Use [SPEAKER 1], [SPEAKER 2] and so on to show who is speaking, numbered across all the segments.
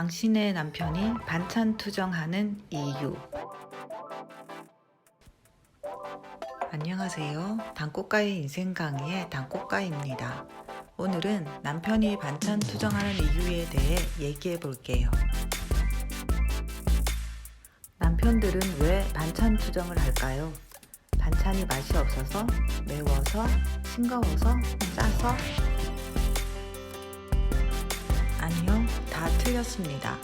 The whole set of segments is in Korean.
[SPEAKER 1] 당신의 남편이 반찬 투정하는 이유. 안녕하세요. 단꽃가의 인생 강의의 단꽃가입니다. 오늘은 남편이 반찬 투정하는 이유에 대해 얘기해 볼게요. 남편들은 왜 반찬 투정을 할까요? 반찬이 맛이 없어서, 매워서, 싱거워서, 짜서? 아니요, 다 틀렸습니다.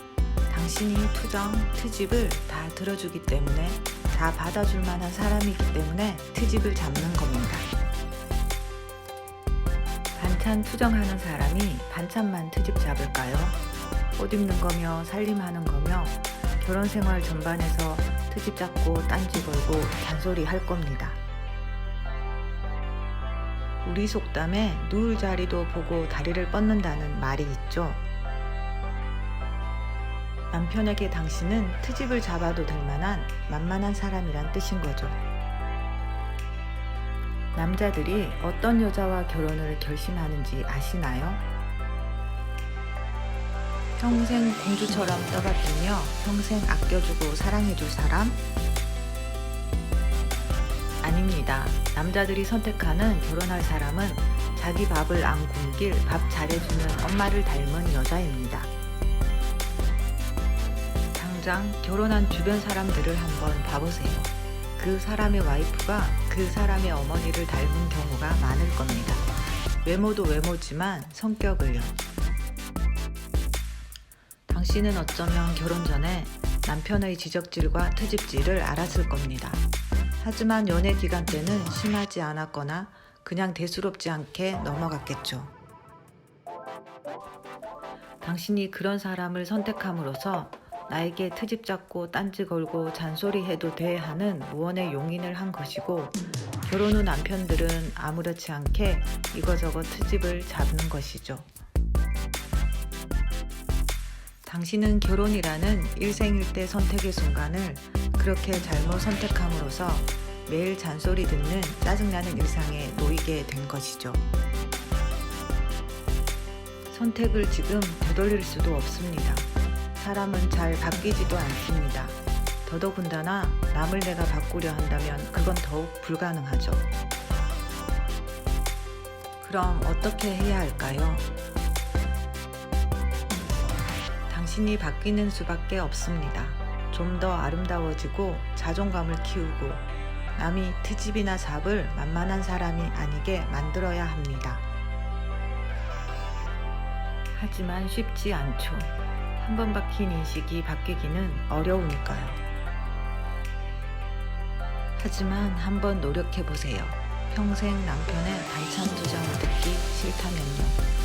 [SPEAKER 1] 당신이 투정, 트집을 다 들어주기 때문에 다 받아줄 만한 사람이기 때문에 트집을 잡는 겁니다. 반찬 투정하는 사람이 반찬만 트집 잡을까요? 옷 입는 거며 살림하는 거며 결혼 생활 전반에서 트집 잡고 딴지 걸고 잔소리 할 겁니다. 우리 속담에 누울 자리도 보고 다리를 뻗는다는 말이 있죠. 남편에게 당신은 트집을 잡아도 될 만한 만만한 사람이란 뜻인 거죠. 남자들이 어떤 여자와 결혼을 결심하는지 아시나요? 평생 공주처럼 떠받들며 평생 아껴주고 사랑해줄 사람? 아닙니다. 남자들이 선택하는 결혼할 사람은 자기 밥을 안 굶길 밥 잘해주는 엄마를 닮은 여자입니다. 당장 결혼한 주변 사람들을 한번 봐보세요. 그 사람의 와이프가 그 사람의 어머니를 닮은 경우가 많을 겁니다. 외모도 외모지만 성격을요. 당신은 어쩌면 결혼 전에 남편의 지적질과 트집질을 알았을 겁니다. 하지만 연애 기간 때는 심하지 않았거나 그냥 대수롭지 않게 넘어갔겠죠. 당신이 그런 사람을 선택함으로써 나에게 트집 잡고 딴지 걸고 잔소리 해도 돼 하는 무언의 용인을 한 것이고 결혼 후 남편들은 아무렇지 않게 이거저거 트집을 잡는 것이죠. 당신은 결혼이라는 일생일대 선택의 순간을 그렇게 잘못 선택함으로써 매일 잔소리 듣는 짜증나는 일상에 놓이게 된 것이죠. 선택을 지금 되돌릴 수도 없습니다. 사람은 잘 바뀌지도 않습니다. 더더군다나 남을 내가 바꾸려 한다면 그건 더욱 불가능하죠. 그럼 어떻게 해야 할까요? 당신이 바뀌는 수밖에 없습니다. 좀 더 아름다워지고 자존감을 키우고 남이 트집이나 잡을 만만한 사람이 아니게 만들어야 합니다. 하지만 쉽지 않죠. 한번 바뀐 인식이 바뀌기는 어려우니까요. 하지만 한 번 노력해 보세요. 평생 남편의 반찬 두 장을 듣기 싫다면요.